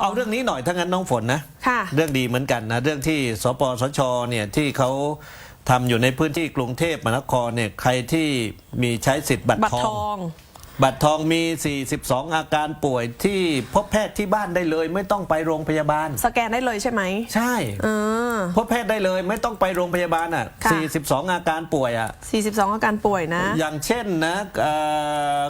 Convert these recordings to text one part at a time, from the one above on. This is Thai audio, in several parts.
เอาเรื่องนี้หน่อยถ้างั้นน้องฝนนะค่ะเรื่องดีเหมือนกันนะเรื่องที่สปสชเนี่ยที่เขาทำอยู่ในพื้นที่กรุงเทพมหานครเนี่ยใครที่มีใช้สิทธิ์บัตรบัตรททอองงบัตรทองมี 42 อาการป่วยที่พบแพทย์ที่บ้านได้เลย ไม่ต้องไปโรงพยาบาล สแกนได้เลยใช่ไหม ใช่เออพบแพทย์ได้เลยไม่ต้องไปโรงพยาบาลอะค่ะ 42 อาการป่วยอะ 42 อาการป่วยนะ อย่างเช่นนะเอ่อ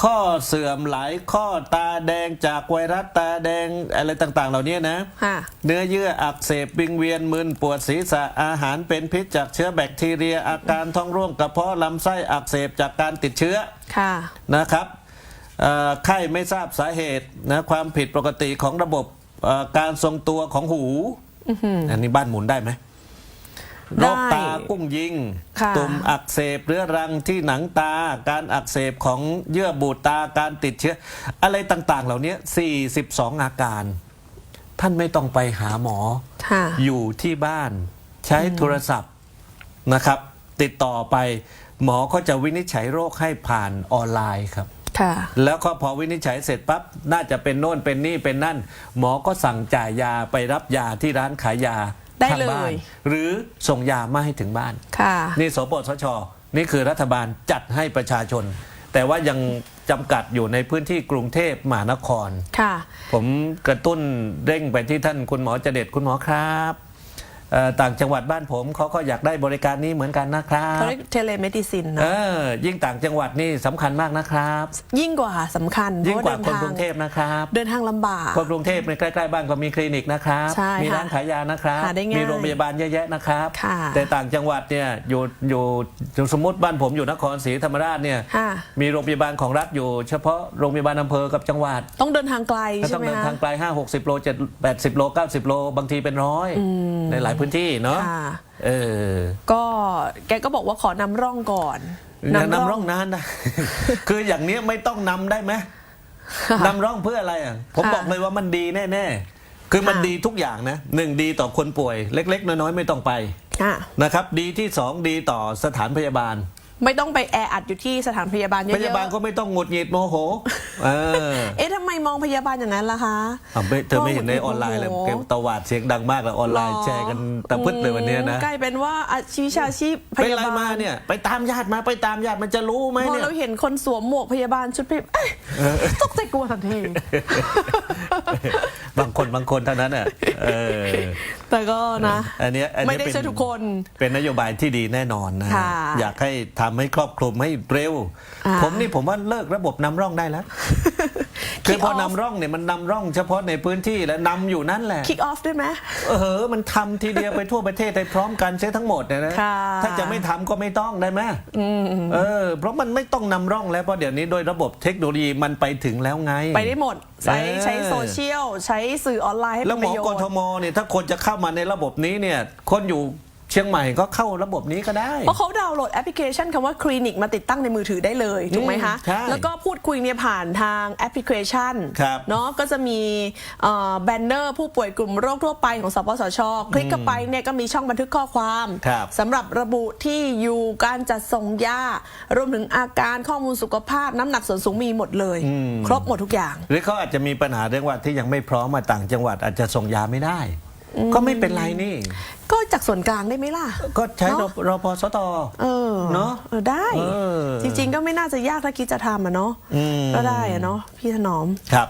ข้อเสื่อมหลายข้อตาแดงจากไวรัสตาแดงอะไรต่าง ๆ เหล่านี้นะค่ะเนื้อเยื่ออักเสบวิงเวียนมึนปวดศีรษะอาหารเป็นพิษจากเชื้อแบคทีเรีย อาการท้องร่วงกระเพาะลำไส้อักเสบจากการติดเชื้อค่ะนะครับเอ่อไข้ไม่ทราบสาเหตุนะความผิดปกติของระบบเอ่อการทรงตัวของหูอันนี้บ้านหมุนได้ไหม โรได้คตากุ้งยิง ค่ะตุ่มอักเสบเรื้อรังที่หนังตา การอักเสบของเยื่อบุตาการติดเชื้อ อะไรต่างๆ เหล่านี้ 42 อาการ ท่านไม่ต้องไปหาหมอ ค่ะ อยู่ที่บ้าน ใช้โทรศัพท์นะครับ ติดต่อไปหมอก็จะวินิจฉัยโรคให้ผ่านออนไลน์ครับ ค่ะ แล้วก็พอวินิจฉัยเสร็จปั๊บน่าจะเป็นโน่นเป็นนี่เป็นนั่น หมอก็สั่งจ่ายยาไปรับยาที่ร้านขายยา ได้ทางบ้านเลยหรือส่งยามาให้ถึงบ้าน ค่ะ นี่สปสช นี่คือรัฐบาลจัดให้ประชาชน แต่ว่ายังจำกัดอยู่ในพื้นที่กรุงเทพมหานคร ค่ะ ผมกระตุ้นเร่งไปที่ท่านคุณหมอเจเด็ดคุณหมอครับเอ่อ ต่างจังหวัดบ้านผมเขาก็อยากได้บริการนี้เหมือนกันนะครับเขาเรียกเทเลเมดิซินเอเนาะอยิ่งต่างจังหวัดนี่สำคัญมากนะครับ ยิ่งกว่าสำคัญยิ่งกว่าเพคนระกรุงเทพนะครับ เดินทางลำบากคนกรุงเทพในใกล้ๆบ้านก็มีคลินิกนะครับใช่มีค่ะร้านขายยานะครับหาได้ง่ายมีโรงพยาบาลเยอะแยะนะครับค่ะแต่ต่างจังหวัดเนี่ยอยู่อยู่อยู่สมมติบ้านผมอยู่นครศรีธรรมราชเนี่ยค่ะมีโรงพยาบาลของรัฐอยู่ เฉพาะโรงพยาบาลอำเภอกับจังหวัด ต้องเดินทางไกลก็ใช่ต้องไหมเดินคะทางไกลห้าหกสิบโลเจ็ดแปดสิบโลเก้าสิบโลบางทีเป็นร้อยในหลายพื้นที่เนาะค่ะเออก็แกก็บอกว่าขอนำร่องก่อนอย่านำร่องนานนะ คืออย่างเนี้ยไม่ต้องนำได้ไหมนำร่องเพื่ออะไรอะผมค่ะบอกเลยว่ามันดีแน่ๆคือมันค่ะดีทุกอย่างนะหนึ่งดีต่อคนป่วย เล็ก ๆ น้อยๆไม่ต้องไปอะนะครับ ดีที่สองดีต่อสถานพยาบาล ไม่ต้องไปแออัดอยู่ที่สถานพยาบาลเยพยาบาลอะก็ไม่ต้องหงุดหงิดโมโห เออๆเอ๊ะทำไมมองพยาบาลอย่างนั้นล่ะคะ อ้าวไม่เธอไม่เห็นในออนไลน์เลยโอ้โหเกมตวาดเสียงดังมากเลยออนไลน์แชร์กันตะพึดเลยวันเนี้ยนะ กลายเป็นว่าอาชีพวิชาชีพพเป็นยาไรบาลมาเนี่ย ไปตามญาติมาไปตามญาติมันจะรู้ไหมพอเนี่ย เราเห็นคนสวมหมวกพยาบาลชุดพยาบาลเอ้ยตกใจกลัวทันที บางคนบางคนเท่านั้นอะเออแต่ก็นะอันเนี้ยอันเนี้ยไม่ได้เป็นใช่ทุกคน เป็นนโยบายที่ดีแน่นอนนะค่ะอยากให้ทำให้ครอบคลุมให้เร็ว อ่า ผมนี่ผมว่าเลิกระบบนำร่องได้แล้ว คือพอ Kick off นำร่องเนี่ยมันนำร่องเฉพาะในพื้นที่และนำอยู่นั่นแหละ คิกออฟได้ไหม เออ มันทำทีเดียวไปทั่วประเทศได้พร้อมกันใช้ทั้งหมดเนี่ยนะ ค่ะ ถ้าจะไม่ทำก็ไม่ต้องได้ไหมเออ เพราะมันไม่ต้องนำร่องแล้วเพราะเดี๋ยวนี้โดยระบบเทคโนโลยีมันไปถึงแล้วไง ไปได้หมด ใช้เออ ใช้โซเชียล ใช้สื่อออนไลน์ให้แล้เป็วนหมปอระโยกชน์ทมเนี่ยถ้าคนจะเข้ามาในระบบนี้เนี่ย คนอยู่ เชียงใหม่ก็เข้าระบบนี้ก็ได้ เพราะเขาดาวน์โหลดแอปพลิเคชันคำว่าคลินิกมาติดตั้งในมือถือได้เลยถูกไหมคะใช่แล้วก็พูดคุยเนี่ยผ่านทางแอปพลิเคชันครับเนาะก็จะมีแบนเนอร์ผู้ป่วยกลุ่มโรคทั่วไปของสปสช คลิกเข้าไปเนี่ยก็มีช่องบันทึกข้อความครับสำหรับระบุที่อยู่การจัดส่งยารวมถึงอาการข้อมูลสุขภาพน้ำหนักส่วนสูงมีหมดเลย ครบหมดทุกอย่าง หรือเขาอาจจะมีปัญหาเรื่องว่าที่ยังไม่พร้อมมาต่างจังหวัดอาจจะส่งยาไม่ได้ ก็ไม่เป็นไรนี่ ก็จากส่วนกลางได้ไหมล่ะ ก็ใช้รเนอะรพสตเออเนอะออได้เออจริง ๆ ก็ไม่น่าจะยากถ้าคิดจะทำอะเนาะอืมก็ได้อะเนาะพี่ถนอมครับ